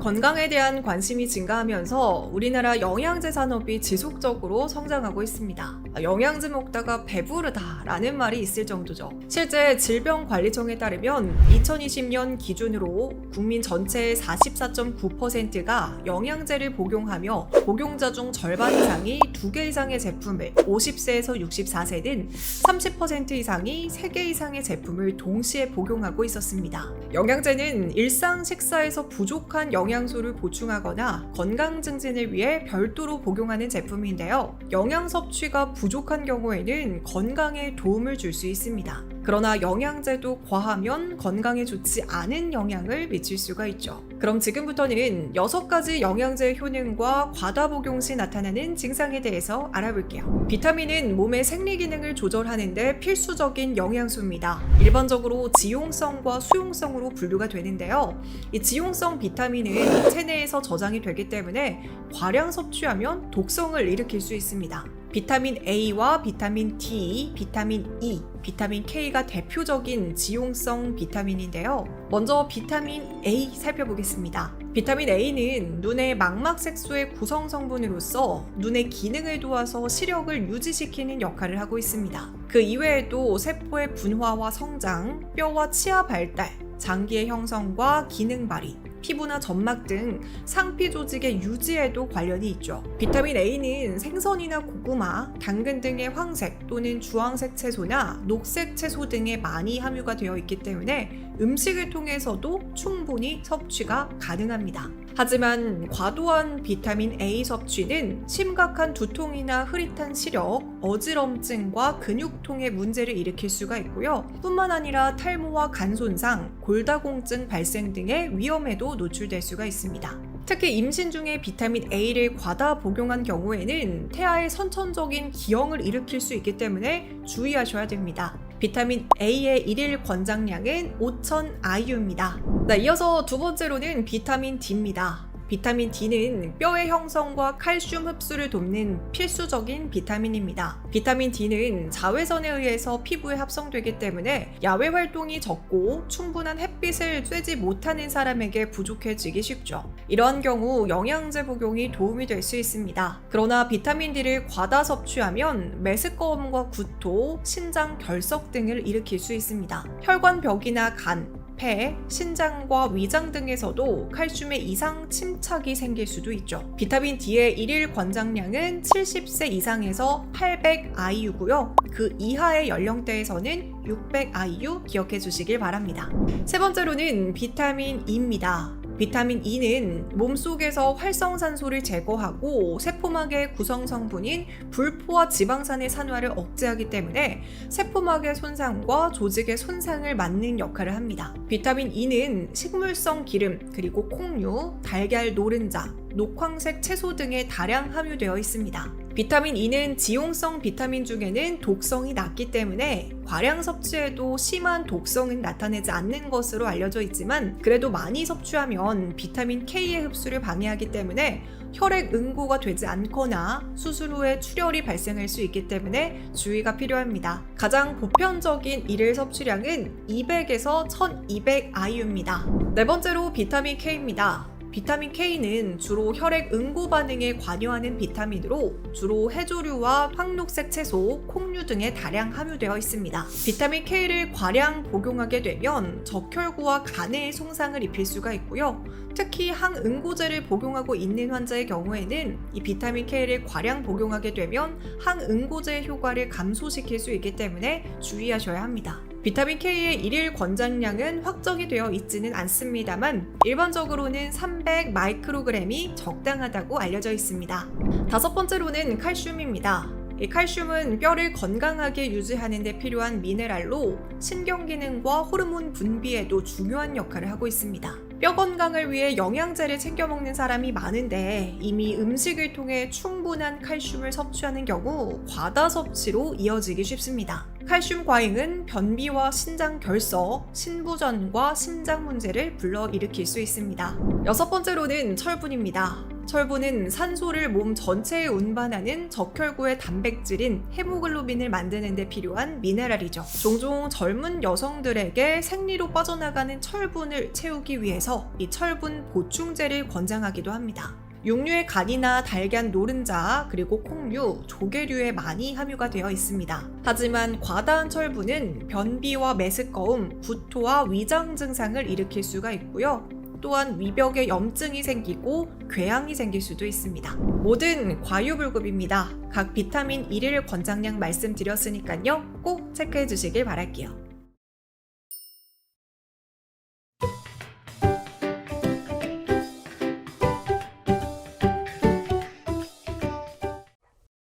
건강에 대한 관심이 증가하면서 우리나라 영양제 산업이 지속적으로 성장하고 있습니다. 아, 영양제 먹다가 배부르다라는 말이 있을 정도죠. 실제 질병관리청에 따르면 2020년 기준으로 국민 전체의 44.9%가 영양제를 복용하며 복용자 중 절반 이상이 두개 이상의 제품을 50세에서 64세 등30% 이상이 3개 이상의 제품을 동시에 복용하고 있었습니다. 영양제는 일상 식사에서 부족한 영양 소를 보충하거나 건강 증진을 위해 별도로 복용하는 제품인데요. 영양 섭취가 부족한 경우에는 건강에 도움을 줄 수 있습니다. 그러나 영양제도 과하면 건강에 좋지 않은 영향을 미칠 수가 있죠. 그럼 지금부터는 6가지 영양제의 효능과 과다 복용 시 나타나는 증상에 대해서 알아볼게요. 비타민은 몸의 생리 기능을 조절하는데 필수적인 영양소입니다. 일반적으로 지용성과 수용성으로 분류가 되는데요. 이 지용성 비타민은 체내에서 저장이 되기 때문에 과량 섭취하면 독성을 일으킬 수 있습니다. 비타민 A와 비타민 D, 비타민 E, 비타민 K가 대표적인 지용성 비타민인데요. 먼저 비타민 A 살펴보겠습니다. 비타민 A는 눈의 망막 색소의 구성 성분으로서 눈의 기능을 도와서 시력을 유지시키는 역할을 하고 있습니다. 그 이외에도 세포의 분화와 성장, 뼈와 치아 발달, 장기의 형성과 기능 발휘, 피부나 점막 등 상피 조직의 유지에도 관련이 있죠. 비타민 A는 생선이나 고구마, 당근 등의 황색 또는 주황색 채소나 녹색 채소 등에 많이 함유가 되어 있기 때문에 음식을 통해서도 충분히 섭취가 가능합니다. 하지만 과도한 비타민 A 섭취는 심각한 두통이나 흐릿한 시력, 어지럼증과 근육통의 문제를 일으킬 수가 있고요. 뿐만 아니라 탈모와 간 손상, 골다공증 발생 등의 위험에도 노출될 수가 있습니다. 특히 임신 중에 비타민 A를 과다 복용한 경우에는 태아의 선천적인 기형을 일으킬 수 있기 때문에 주의하셔야 됩니다. 비타민 A의 일일 권장량은 5,000 IU입니다. 네, 이어서 두 번째로는 비타민 D입니다. 비타민 D는 뼈의 형성과 칼슘 흡수를 돕는 필수적인 비타민입니다. 비타민 D는 자외선에 의해서 피부에 합성되기 때문에 야외 활동이 적고 충분한 햇빛을 쬐지 못하는 사람에게 부족해지기 쉽죠. 이러한 경우 영양제 복용이 도움이 될 수 있습니다. 그러나 비타민 D를 과다 섭취하면 메스꺼움과 구토, 신장 결석 등을 일으킬 수 있습니다. 혈관 벽이나 간, 폐, 신장과 위장 등에서도 칼슘의 이상 침착이 생길 수도 있죠. 비타민 D의 일일 권장량은 70세 이상에서 800 IU고요. 그 이하의 연령대에서는 600 IU 기억해 주시길 바랍니다. 세 번째로는 비타민 E입니다. 비타민 E는 몸 속에서 활성산소를 제거하고 세포막의 구성 성분인 불포화 지방산의 산화를 억제하기 때문에 세포막의 손상과 조직의 손상을 막는 역할을 합니다. 비타민 E는 식물성 기름, 그리고 콩류, 달걀 노른자, 녹황색 채소 등에 다량 함유되어 있습니다. 비타민 E는 지용성 비타민 중에는 독성이 낮기 때문에 과량 섭취에도 심한 독성은 나타내지 않는 것으로 알려져 있지만 그래도 많이 섭취하면 비타민 K의 흡수를 방해하기 때문에 혈액 응고가 되지 않거나 수술 후에 출혈이 발생할 수 있기 때문에 주의가 필요합니다. 가장 보편적인 일일 섭취량은 200에서 1200 IU입니다. 네 번째로 비타민 K입니다. 비타민 K는 주로 혈액 응고 반응에 관여하는 비타민으로 주로 해조류와 황록색 채소, 콩류 등에 다량 함유되어 있습니다. 비타민 K를 과량 복용하게 되면 적혈구와 간에 손상을 입힐 수가 있고요. 특히 항응고제를 복용하고 있는 환자의 경우에는 이 비타민 K를 과량 복용하게 되면 항응고제의 효과를 감소시킬 수 있기 때문에 주의하셔야 합니다. 비타민 K의 일일 권장량은 확정이 되어 있지는 않습니다만 일반적으로는 300 마이크로그램이 적당하다고 알려져 있습니다. 다섯 번째로는 칼슘입니다. 이 칼슘은 뼈를 건강하게 유지하는 데 필요한 미네랄로 신경 기능과 호르몬 분비에도 중요한 역할을 하고 있습니다. 뼈 건강을 위해 영양제를 챙겨 먹는 사람이 많은데 이미 음식을 통해 충분한 칼슘을 섭취하는 경우 과다 섭취로 이어지기 쉽습니다. 칼슘 과잉은 변비와 신장 결석, 신부전과 신장 문제를 불러일으킬 수 있습니다. 여섯 번째로는 철분입니다. 철분은 산소를 몸 전체에 운반하는 적혈구의 단백질인 헤모글로빈을 만드는 데 필요한 미네랄이죠. 종종 젊은 여성들에게 생리로 빠져나가는 철분을 채우기 위해서 이 철분 보충제를 권장하기도 합니다. 육류의 간이나 달걀 노른자 그리고 콩류, 조개류에 많이 함유가 되어 있습니다. 하지만 과다한 철분은 변비와 메스꺼움, 구토와 위장 증상을 일으킬 수가 있고요. 또한 위벽에 염증이 생기고 궤양이 생길 수도 있습니다. 모든 과유불급입니다. 각 비타민 1일 권장량 말씀드렸으니까요. 꼭 체크해 주시길 바랄게요.